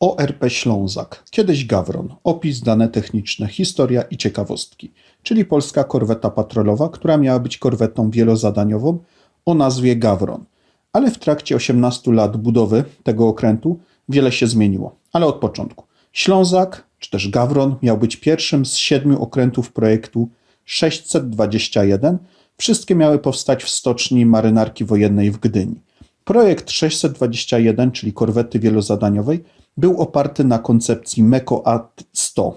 ORP Ślązak, kiedyś Gawron, opis, dane techniczne, historia i ciekawostki, czyli polska korweta patrolowa, która miała być korwetą wielozadaniową o nazwie Gawron. Ale w trakcie 18 lat budowy tego okrętu wiele się zmieniło, ale od początku. Ślązak, czy też Gawron, miał być pierwszym z siedmiu okrętów projektu 621. Wszystkie miały powstać w stoczni marynarki wojennej w Gdyni. Projekt 621, czyli korwety wielozadaniowej, był oparty na koncepcji Meko A100,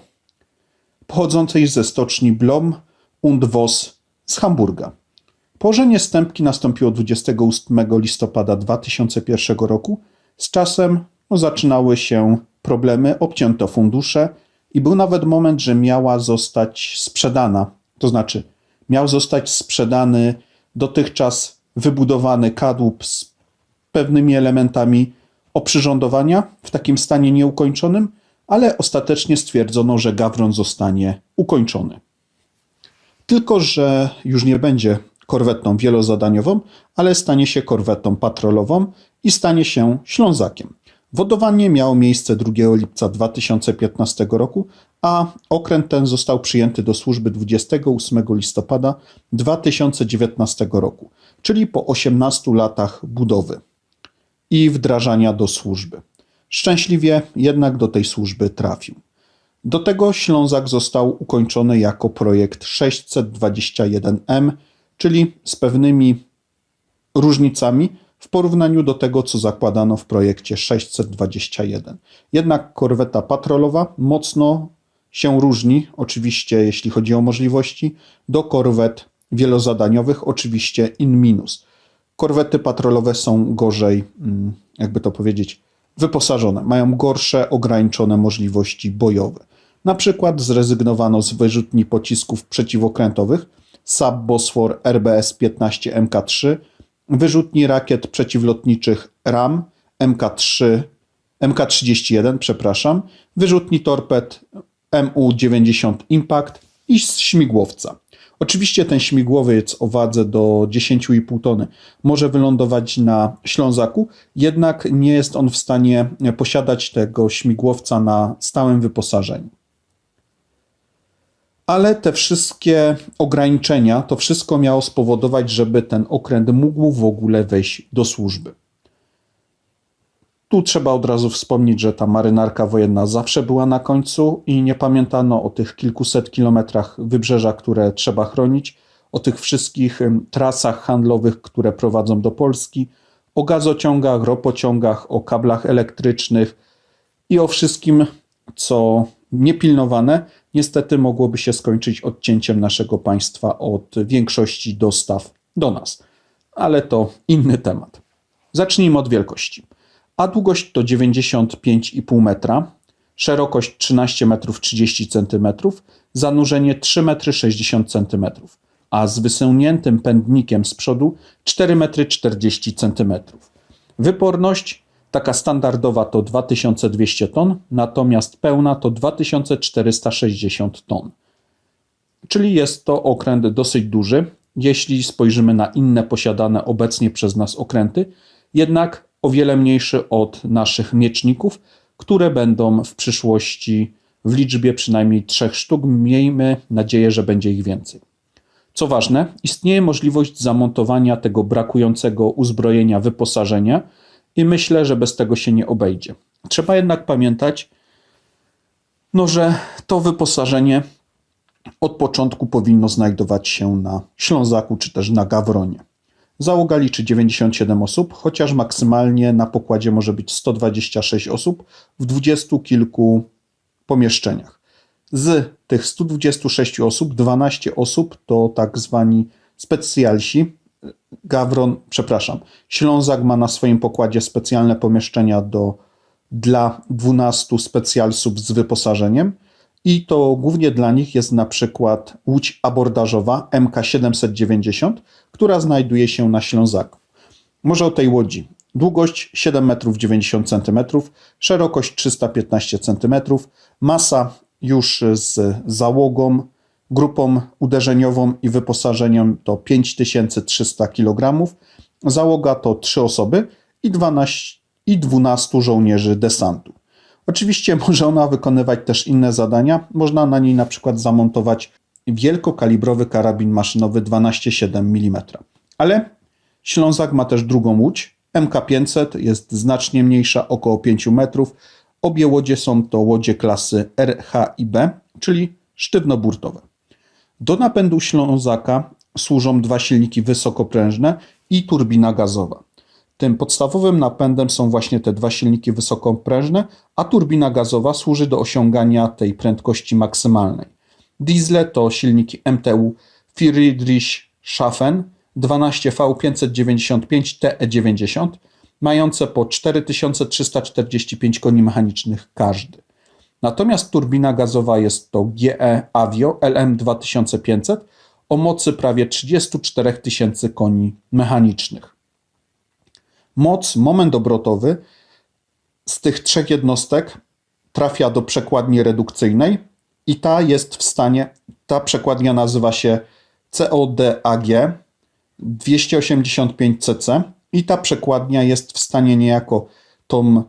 pochodzącej ze stoczni Blom und Voss z Hamburga. Położenie stępki nastąpiło 28 listopada 2001 roku. Z czasem no, zaczynały się problemy, obcięto fundusze i był nawet moment, że miała zostać sprzedana. To znaczy, miał zostać sprzedany dotychczas wybudowany kadłub z pewnymi elementami oprzyrządowania w takim stanie nieukończonym, ale ostatecznie stwierdzono, że Gawron zostanie ukończony. Tylko, że już nie będzie korwetą wielozadaniową, ale stanie się korwetą patrolową i stanie się Ślązakiem. Wodowanie miało miejsce 2 lipca 2015 roku, a okręt ten został przyjęty do służby 28 listopada 2019 roku, czyli po 18 latach budowy i wdrażania do służby. Szczęśliwie jednak do tej służby trafił. Do tego Ślązak został ukończony jako projekt 621M, czyli z pewnymi różnicami w porównaniu do tego, co zakładano w projekcie 621. Jednak korweta patrolowa mocno się różni, oczywiście jeśli chodzi o możliwości, do korwet wielozadaniowych, oczywiście in minus. Korwety patrolowe są gorzej, mm, jakby to powiedzieć, wyposażone, mają gorsze, ograniczone możliwości bojowe. Na przykład zrezygnowano z wyrzutni pocisków przeciwokrętowych SAB Bosfor RBS-15 MK3, wyrzutni rakiet przeciwlotniczych RAM MK3, MK31, przepraszam, wyrzutni torped MU-90 Impact i śmigłowca. Oczywiście ten śmigłowiec o wadze do 10,5 tony może wylądować na Ślązaku, jednak nie jest on w stanie posiadać tego śmigłowca na stałym wyposażeniu. Ale te wszystkie ograniczenia, to wszystko miało spowodować, żeby ten okręt mógł w ogóle wejść do służby. Tu trzeba od razu wspomnieć, że ta marynarka wojenna zawsze była na końcu i nie pamiętano o tych kilkuset kilometrach wybrzeża, które trzeba chronić, o tych wszystkich trasach handlowych, które prowadzą do Polski, o gazociągach, ropociągach, o kablach elektrycznych i o wszystkim, co niepilnowane, niestety mogłoby się skończyć odcięciem naszego państwa od większości dostaw do nas. Ale to inny temat. Zacznijmy od wielkości a długość to 95,5 metra, szerokość 13 metrów 30 cm, zanurzenie 3 metry 60 cm, a z wysuniętym pędnikiem z przodu 4 metry 40 cm. Wyporność taka standardowa to 2200 ton, natomiast pełna to 2460 ton. Czyli jest to okręt dosyć duży, jeśli spojrzymy na inne posiadane obecnie przez nas okręty, jednak o wiele mniejszy od naszych mieczników, które będą w przyszłości w liczbie przynajmniej trzech sztuk. Miejmy nadzieję, że będzie ich więcej. Co ważne, istnieje możliwość zamontowania tego brakującego uzbrojenia, wyposażenia i myślę, że bez tego się nie obejdzie. Trzeba jednak pamiętać, no, że to wyposażenie od początku powinno znajdować się na Ślązaku czy też na Gawronie. Załoga liczy 97 osób, chociaż maksymalnie na pokładzie może być 126 osób w dwudziestu kilku pomieszczeniach. Z tych 126 osób 12 osób to tak zwani specjalsi. Gawron, przepraszam, Ślązak ma na swoim pokładzie specjalne pomieszczenia do, dla 12 specjalsów z wyposażeniem i to głównie dla nich jest na przykład łódź abordażowa MK790, która znajduje się na Ślązaku. Może o tej łodzi. Długość 7,90 m, szerokość 315 cm, masa już z załogą, grupą uderzeniową i wyposażeniem to 5300 kg. Załoga to 3 osoby i 12, i 12 żołnierzy desantu. Oczywiście może ona wykonywać też inne zadania. Można na niej na przykład zamontować wielkokalibrowy karabin maszynowy 12,7 mm. Ale Ślązak ma też drugą łódź. MK500 jest znacznie mniejsza, około 5 metrów. Obie łodzie są to łodzie klasy RH i B, czyli sztywnoburtowe. Do napędu Ślązaka służą dwa silniki wysokoprężne i turbina gazowa. Tym podstawowym napędem są właśnie te dwa silniki wysokoprężne, a turbina gazowa służy do osiągania tej prędkości maksymalnej. Diesle to silniki MTU Friedrichshafen 12V595 TE90, mające po 4345 koni mechanicznych każdy. Natomiast turbina gazowa jest to GE Avio LM2500 o mocy prawie 34 tysięcy koni mechanicznych. Moc, moment obrotowy z tych trzech jednostek trafia do przekładni redukcyjnej i ta jest w stanie, ta przekładnia nazywa się CODAG 285cc i ta przekładnia jest w stanie niejako tą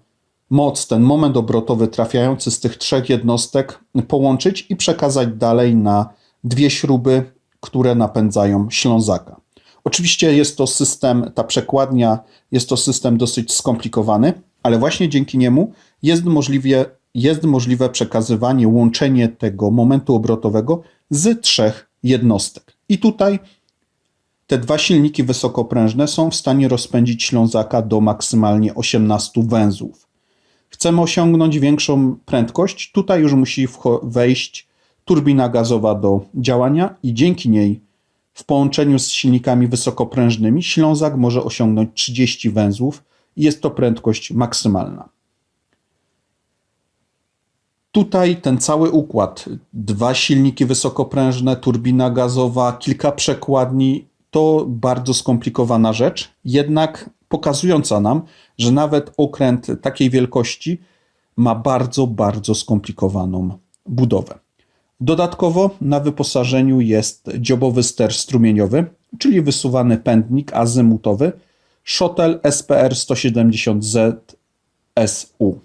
moc, ten moment obrotowy trafiający z tych trzech jednostek połączyć i przekazać dalej na dwie śruby, które napędzają Ślązaka. Oczywiście jest to system, ta przekładnia jest to system dosyć skomplikowany, ale właśnie dzięki niemu jest możliwe, jest możliwe przekazywanie, łączenie tego momentu obrotowego z trzech jednostek. I tutaj te dwa silniki wysokoprężne są w stanie rozpędzić Ślązaka do maksymalnie 18 węzłów. Chcemy osiągnąć większą prędkość, tutaj już musi wejść turbina gazowa do działania i dzięki niej w połączeniu z silnikami wysokoprężnymi Ślązak może osiągnąć 30 węzłów i jest to prędkość maksymalna. Tutaj ten cały układ, dwa silniki wysokoprężne, turbina gazowa, kilka przekładni, to bardzo skomplikowana rzecz, jednak pokazująca nam, że nawet okręt takiej wielkości ma bardzo, bardzo skomplikowaną budowę. Dodatkowo na wyposażeniu jest dziobowy ster strumieniowy, czyli wysuwany pędnik azymutowy Shuttle SPR 170Z SU.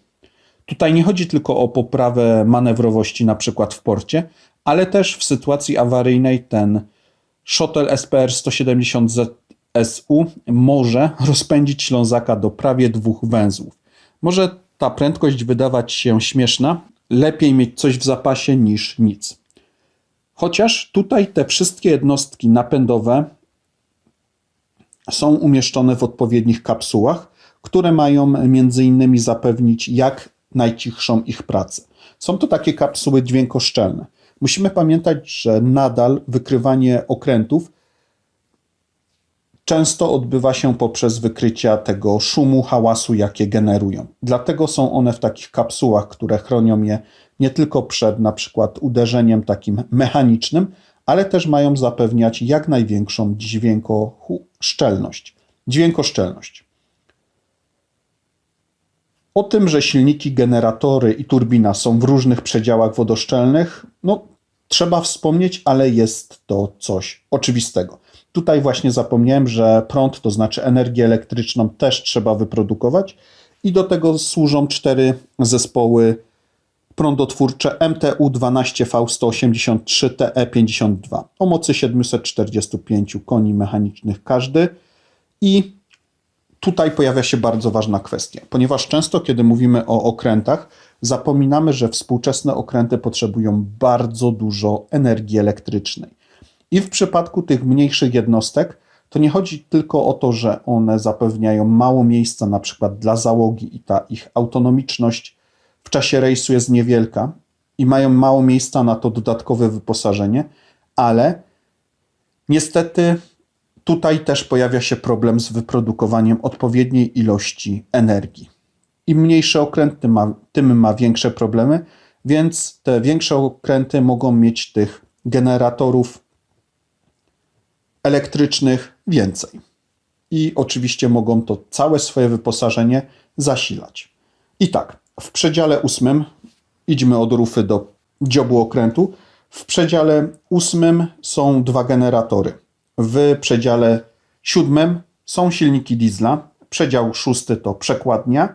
Tutaj nie chodzi tylko o poprawę manewrowości na przykład w porcie, ale też w sytuacji awaryjnej ten Shuttle SPR 170Z SU może rozpędzić Ślązaka do prawie dwóch węzłów. Może ta prędkość wydawać się śmieszna, lepiej mieć coś w zapasie niż nic. Chociaż tutaj te wszystkie jednostki napędowe są umieszczone w odpowiednich kapsułach, które mają między innymi zapewnić jak najcichszą ich pracę. Są to takie kapsuły dźwiękoszczelne. Musimy pamiętać, że nadal wykrywanie okrętów często odbywa się poprzez wykrycia tego szumu, hałasu, jakie generują. Dlatego są one w takich kapsułach, które chronią je nie tylko przed na przykład uderzeniem takim mechanicznym, ale też mają zapewniać jak największą dźwiękoszczelność. Dźwiękoszczelność. O tym, że silniki, generatory i turbina są w różnych przedziałach wodoszczelnych, no trzeba wspomnieć, ale jest to coś oczywistego. Tutaj właśnie zapomniałem, że prąd, to znaczy energię elektryczną, też trzeba wyprodukować i do tego służą cztery zespoły prądotwórcze MTU-12V183TE52 o mocy 745 koni mechanicznych każdy i tutaj pojawia się bardzo ważna kwestia, ponieważ często, kiedy mówimy o okrętach, zapominamy, że współczesne okręty potrzebują bardzo dużo energii elektrycznej. I w przypadku tych mniejszych jednostek, to nie chodzi tylko o to, że one zapewniają mało miejsca na przykład dla załogi i ta ich autonomiczność w czasie rejsu jest niewielka i mają mało miejsca na to dodatkowe wyposażenie, ale niestety tutaj też pojawia się problem z wyprodukowaniem odpowiedniej ilości energii. Im mniejsze okręty ma, tym ma większe problemy, więc te większe okręty mogą mieć tych generatorów elektrycznych więcej. I oczywiście mogą to całe swoje wyposażenie zasilać. I tak, w przedziale ósmym, idźmy od rufy do dziobu okrętu, w przedziale ósmym są dwa generatory. W przedziale siódmym są silniki diesla, przedział szósty to przekładnia,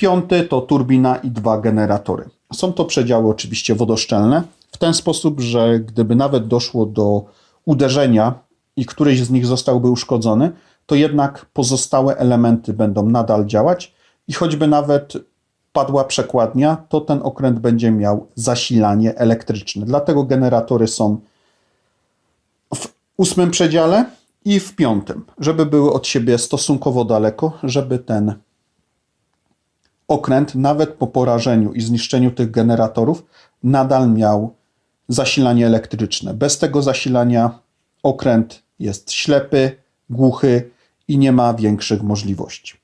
Piąty to turbina i dwa generatory. Są to przedziały oczywiście wodoszczelne, w ten sposób, że gdyby nawet doszło do uderzenia i któryś z nich zostałby uszkodzony, to jednak pozostałe elementy będą nadal działać i choćby nawet padła przekładnia, to ten okręt będzie miał zasilanie elektryczne. Dlatego generatory są ósmym przedziale i w piątym, żeby były od siebie stosunkowo daleko, żeby ten okręt nawet po porażeniu i zniszczeniu tych generatorów nadal miał zasilanie elektryczne. Bez tego zasilania okręt jest ślepy, głuchy i nie ma większych możliwości.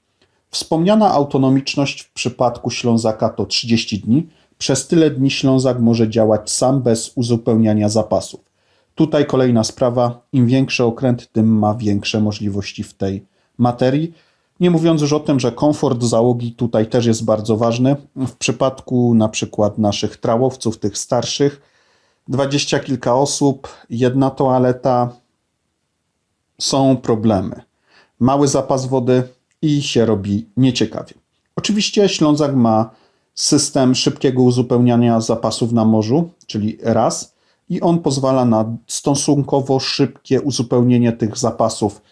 Wspomniana autonomiczność w przypadku Ślązaka to 30 dni. Przez tyle dni Ślązak może działać sam bez uzupełniania zapasów. Tutaj kolejna sprawa, im większy okręt, tym ma większe możliwości w tej materii. Nie mówiąc już o tym, że komfort załogi tutaj też jest bardzo ważny. W przypadku na przykład naszych trałowców, tych starszych, dwadzieścia kilka osób, jedna toaleta, są problemy. Mały zapas wody i się robi nieciekawie. Oczywiście Ślązak ma system szybkiego uzupełniania zapasów na morzu, czyli raz, i on pozwala na stosunkowo szybkie uzupełnienie tych zapasów,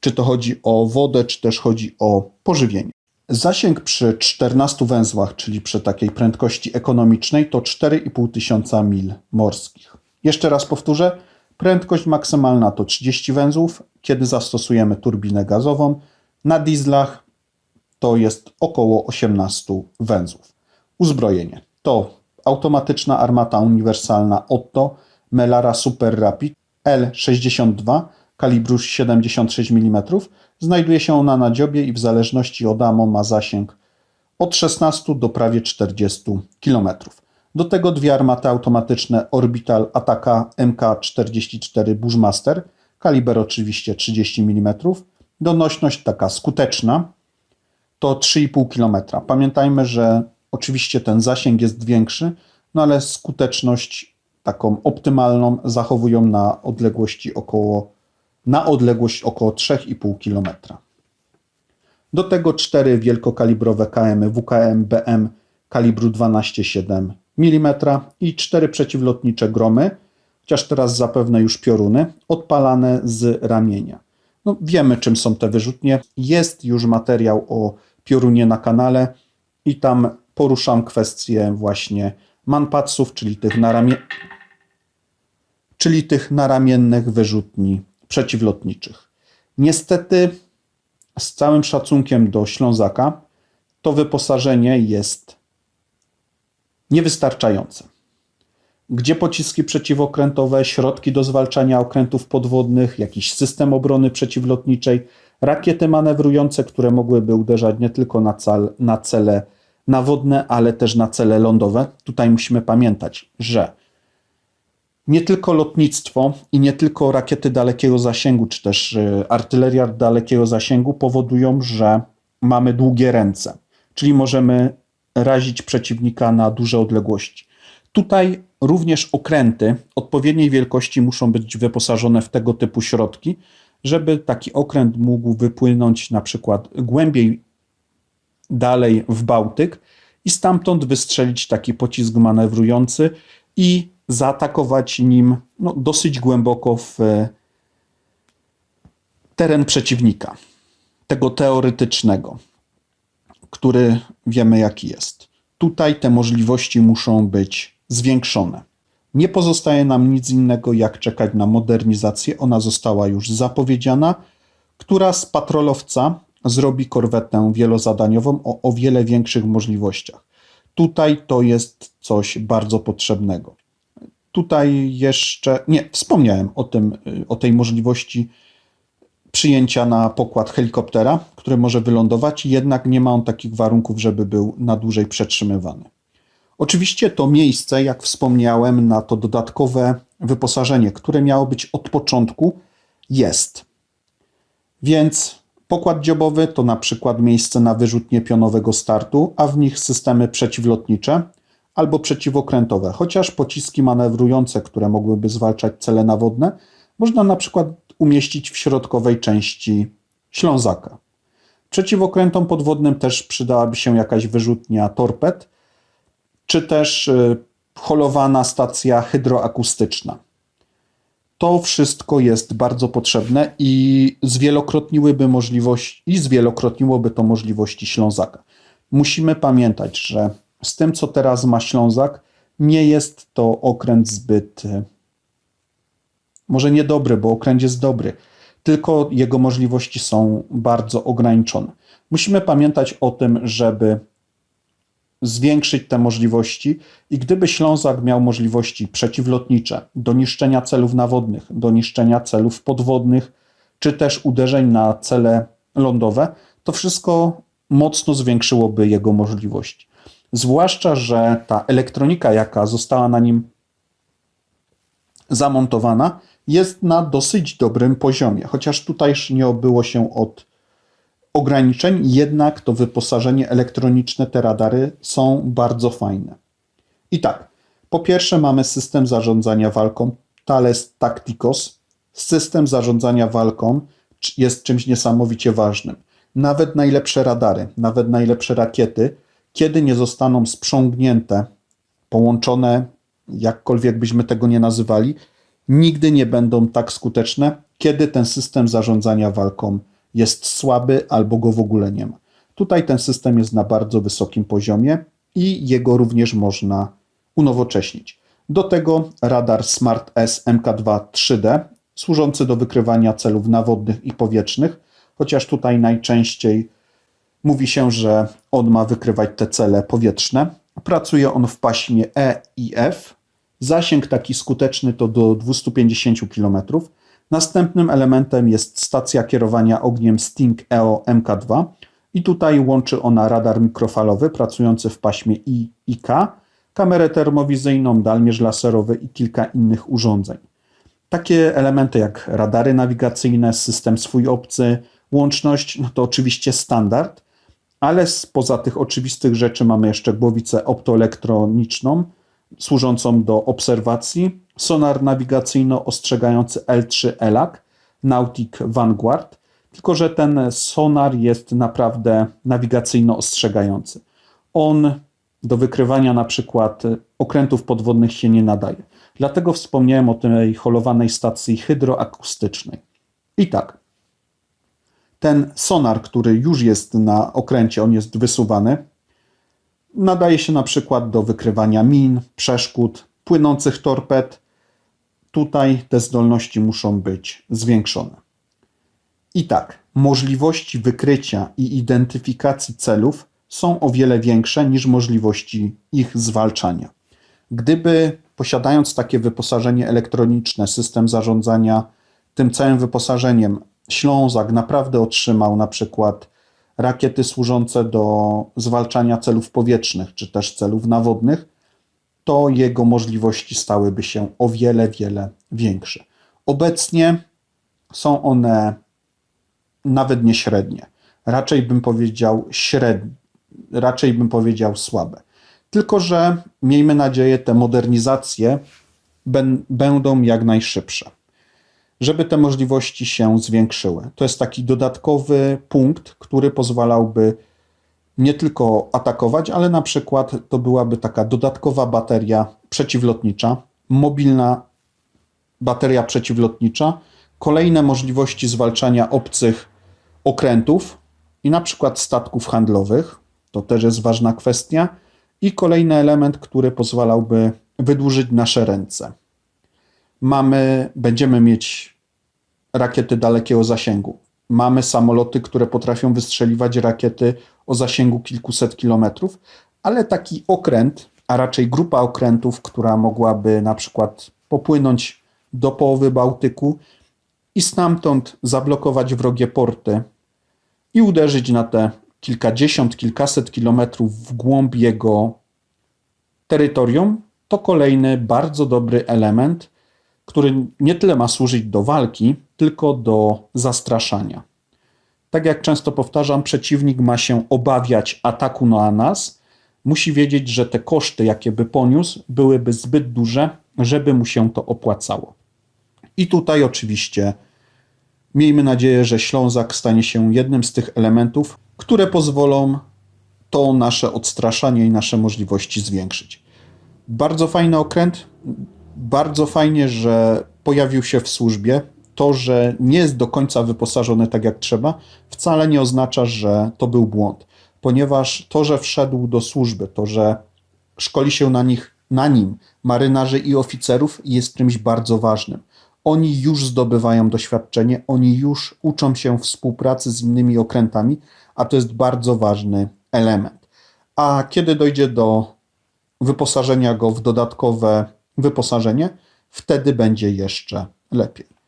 czy to chodzi o wodę, czy też chodzi o pożywienie. Zasięg przy 14 węzłach, czyli przy takiej prędkości ekonomicznej, to 4,5 tysiąca mil morskich. Jeszcze raz powtórzę, prędkość maksymalna to 30 węzłów, kiedy zastosujemy turbinę gazową. Na dieslach to jest około 18 węzłów. Uzbrojenie to automatyczna armata uniwersalna Otto Melara Super Rapid L62 kalibru 76 mm. Znajduje się ona na dziobie i w zależności od AMO ma zasięg od 16 do prawie 40 km. Do tego dwie armaty automatyczne Orbital Ataka MK44 Bushmaster, kaliber oczywiście 30 mm. Donośność taka skuteczna to 3,5 km. Pamiętajmy, że oczywiście ten zasięg jest większy, no ale skuteczność taką optymalną zachowują na odległości około na odległość około 3,5 km. Do tego cztery wielkokalibrowe KM WKM BM kalibru 12,7 mm i cztery przeciwlotnicze gromy, chociaż teraz zapewne już pioruny, odpalane z ramienia. No, wiemy, czym są te wyrzutnie. Jest już materiał o piorunie na kanale i tam poruszam kwestię właśnie manpatsów, czyli tych, naramie... czyli tych naramiennych wyrzutni przeciwlotniczych. Niestety, z całym szacunkiem do Ślązaka, to wyposażenie jest niewystarczające. Gdzie pociski przeciwokrętowe, środki do zwalczania okrętów podwodnych, jakiś system obrony przeciwlotniczej, rakiety manewrujące, które mogłyby uderzać nie tylko na, cal, na cele nawodne, ale też na cele lądowe. Tutaj musimy pamiętać, że nie tylko lotnictwo i nie tylko rakiety dalekiego zasięgu, czy też y, artyleria dalekiego zasięgu powodują, że mamy długie ręce, czyli możemy razić przeciwnika na duże odległości. Tutaj również okręty odpowiedniej wielkości muszą być wyposażone w tego typu środki, żeby taki okręt mógł wypłynąć na przykład głębiej dalej w Bałtyk i stamtąd wystrzelić taki pocisk manewrujący i zaatakować nim no, dosyć głęboko w e, teren przeciwnika, tego teoretycznego, który wiemy jaki jest. Tutaj te możliwości muszą być zwiększone. Nie pozostaje nam nic innego, jak czekać na modernizację. Ona została już zapowiedziana, która z patrolowca zrobi korwetę wielozadaniową o o wiele większych możliwościach. Tutaj to jest coś bardzo potrzebnego. Tutaj jeszcze nie wspomniałem o, tym, o tej możliwości przyjęcia na pokład helikoptera, który może wylądować, jednak nie ma on takich warunków, żeby był na dłużej przetrzymywany. Oczywiście to miejsce, jak wspomniałem, na to dodatkowe wyposażenie, które miało być od początku, jest. Więc pokład dziobowy to na przykład miejsce na wyrzutnie pionowego startu, a w nich systemy przeciwlotnicze albo przeciwokrętowe, chociaż pociski manewrujące, które mogłyby zwalczać cele nawodne, można na przykład umieścić w środkowej części Ślązaka. Przeciwokrętom podwodnym też przydałaby się jakaś wyrzutnia torped, czy też y, holowana stacja hydroakustyczna. To wszystko jest bardzo potrzebne i zwielokrotniłyby możliwość, i zwielokrotniłoby to możliwości Ślązaka. Musimy pamiętać, że z tym, co teraz ma Ślązak, nie jest to okręt zbyt, y, może niedobry, bo okręt jest dobry, tylko jego możliwości są bardzo ograniczone. Musimy pamiętać o tym, żeby zwiększyć te możliwości i gdyby Ślązak miał możliwości przeciwlotnicze do niszczenia celów nawodnych, do niszczenia celów podwodnych, czy też uderzeń na cele lądowe, to wszystko mocno zwiększyłoby jego możliwości. Zwłaszcza, że ta elektronika, jaka została na nim zamontowana, jest na dosyć dobrym poziomie. Chociaż tutaj nie obyło się od ograniczeń, jednak to wyposażenie elektroniczne, te radary są bardzo fajne. I tak, po pierwsze mamy system zarządzania walką Thales Tacticos. System zarządzania walką jest czymś niesamowicie ważnym. Nawet najlepsze radary, nawet najlepsze rakiety, kiedy nie zostaną sprzągnięte, połączone, jakkolwiek byśmy tego nie nazywali, nigdy nie będą tak skuteczne, kiedy ten system zarządzania walką jest słaby albo go w ogóle nie ma. Tutaj ten system jest na bardzo wysokim poziomie i jego również można unowocześnić. Do tego radar Smart S MK2 3D, służący do wykrywania celów nawodnych i powietrznych, chociaż tutaj najczęściej mówi się, że on ma wykrywać te cele powietrzne. Pracuje on w paśmie E i F. Zasięg taki skuteczny to do 250 km Następnym elementem jest stacja kierowania ogniem Sting EO MK2 i tutaj łączy ona radar mikrofalowy pracujący w paśmie I i K, kamerę termowizyjną, dalmierz laserowy i kilka innych urządzeń. Takie elementy jak radary nawigacyjne, system swój obcy, łączność, no to oczywiście standard, ale spoza tych oczywistych rzeczy mamy jeszcze głowicę optoelektroniczną służącą do obserwacji, sonar nawigacyjno-ostrzegający L3 ELAC, Nautic Vanguard, tylko że ten sonar jest naprawdę nawigacyjno-ostrzegający. On do wykrywania na przykład okrętów podwodnych się nie nadaje. Dlatego wspomniałem o tej holowanej stacji hydroakustycznej. I tak, ten sonar, który już jest na okręcie, on jest wysuwany, nadaje się na przykład do wykrywania min, przeszkód, płynących torped, Tutaj te zdolności muszą być zwiększone. I tak, możliwości wykrycia i identyfikacji celów są o wiele większe niż możliwości ich zwalczania. Gdyby posiadając takie wyposażenie elektroniczne, system zarządzania tym całym wyposażeniem, Ślązak naprawdę otrzymał na przykład rakiety służące do zwalczania celów powietrznych czy też celów nawodnych, to jego możliwości stałyby się o wiele, wiele większe. Obecnie są one nawet nie średnie, raczej bym powiedział średnie, raczej bym powiedział słabe. Tylko, że miejmy nadzieję, te modernizacje będą jak najszybsze, żeby te możliwości się zwiększyły. To jest taki dodatkowy punkt, który pozwalałby nie tylko atakować, ale na przykład to byłaby taka dodatkowa bateria przeciwlotnicza, mobilna bateria przeciwlotnicza, kolejne możliwości zwalczania obcych okrętów i na przykład statków handlowych. To też jest ważna kwestia. I kolejny element, który pozwalałby wydłużyć nasze ręce. Mamy, będziemy mieć rakiety dalekiego zasięgu. Mamy samoloty, które potrafią wystrzeliwać rakiety o zasięgu kilkuset kilometrów, ale taki okręt, a raczej grupa okrętów, która mogłaby na przykład popłynąć do połowy Bałtyku i stamtąd zablokować wrogie porty i uderzyć na te kilkadziesiąt, kilkaset kilometrów w głąb jego terytorium, to kolejny bardzo dobry element, który nie tyle ma służyć do walki, tylko do zastraszania. Tak jak często powtarzam, przeciwnik ma się obawiać ataku na nas, musi wiedzieć, że te koszty, jakie by poniósł, byłyby zbyt duże, żeby mu się to opłacało. I tutaj oczywiście miejmy nadzieję, że Ślązak stanie się jednym z tych elementów, które pozwolą to nasze odstraszanie i nasze możliwości zwiększyć. Bardzo fajny okręt, bardzo fajnie, że pojawił się w służbie. To, że nie jest do końca wyposażony tak jak trzeba, wcale nie oznacza, że to był błąd, ponieważ to, że wszedł do służby, to, że szkoli się na, nich, na nim marynarzy i oficerów, jest czymś bardzo ważnym. Oni już zdobywają doświadczenie, oni już uczą się współpracy z innymi okrętami, a to jest bardzo ważny element. A kiedy dojdzie do wyposażenia go w dodatkowe wyposażenie, wtedy będzie jeszcze lepiej.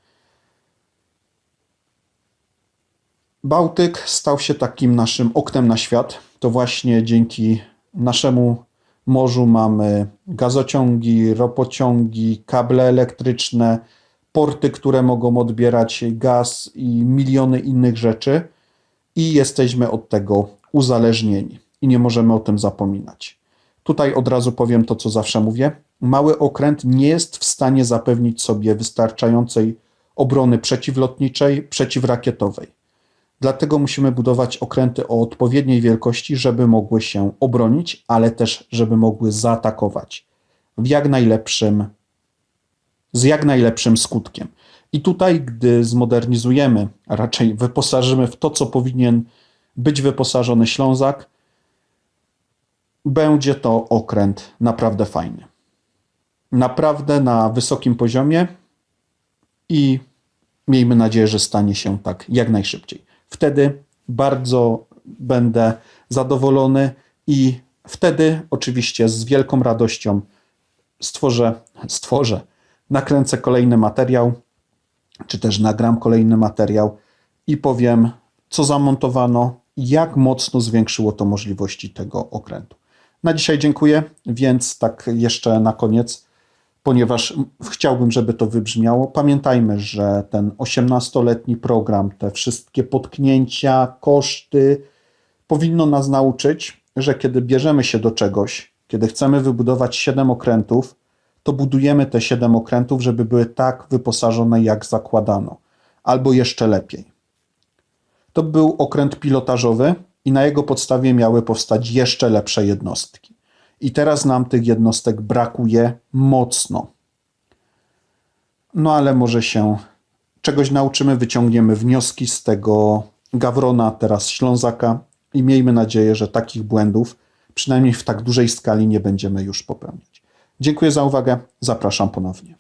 Bałtyk stał się takim naszym oknem na świat. To właśnie dzięki naszemu morzu mamy gazociągi, ropociągi, kable elektryczne, porty, które mogą odbierać gaz i miliony innych rzeczy, i jesteśmy od tego uzależnieni i nie możemy o tym zapominać. Tutaj od razu powiem to, co zawsze mówię. Mały okręt nie jest w stanie zapewnić sobie wystarczającej obrony przeciwlotniczej, przeciwrakietowej. Dlatego musimy budować okręty o odpowiedniej wielkości, żeby mogły się obronić, ale też, żeby mogły zaatakować w jak najlepszym, z jak najlepszym skutkiem. I tutaj, gdy zmodernizujemy, a raczej wyposażymy w to, co powinien być wyposażony Ślązak, będzie to okręt naprawdę fajny. Naprawdę na wysokim poziomie i miejmy nadzieję, że stanie się tak jak najszybciej. Wtedy bardzo będę zadowolony i wtedy oczywiście z wielką radością stworzę, stworzę, nakręcę kolejny materiał, czy też nagram kolejny materiał i powiem, co zamontowano, jak mocno zwiększyło to możliwości tego okrętu. Na dzisiaj dziękuję, więc tak jeszcze na koniec, ponieważ chciałbym, żeby to wybrzmiało, pamiętajmy, że ten 18-letni program, te wszystkie potknięcia, koszty, powinno nas nauczyć, że kiedy bierzemy się do czegoś, kiedy chcemy wybudować 7 okrętów, to budujemy te 7 okrętów, żeby były tak wyposażone, jak zakładano, albo jeszcze lepiej. To był okręt pilotażowy i na jego podstawie miały powstać jeszcze lepsze jednostki. I teraz nam tych jednostek brakuje mocno. No ale może się czegoś nauczymy, wyciągniemy wnioski z tego Gawrona, teraz Ślązaka i miejmy nadzieję, że takich błędów, przynajmniej w tak dużej skali, nie będziemy już popełniać. Dziękuję za uwagę, zapraszam ponownie.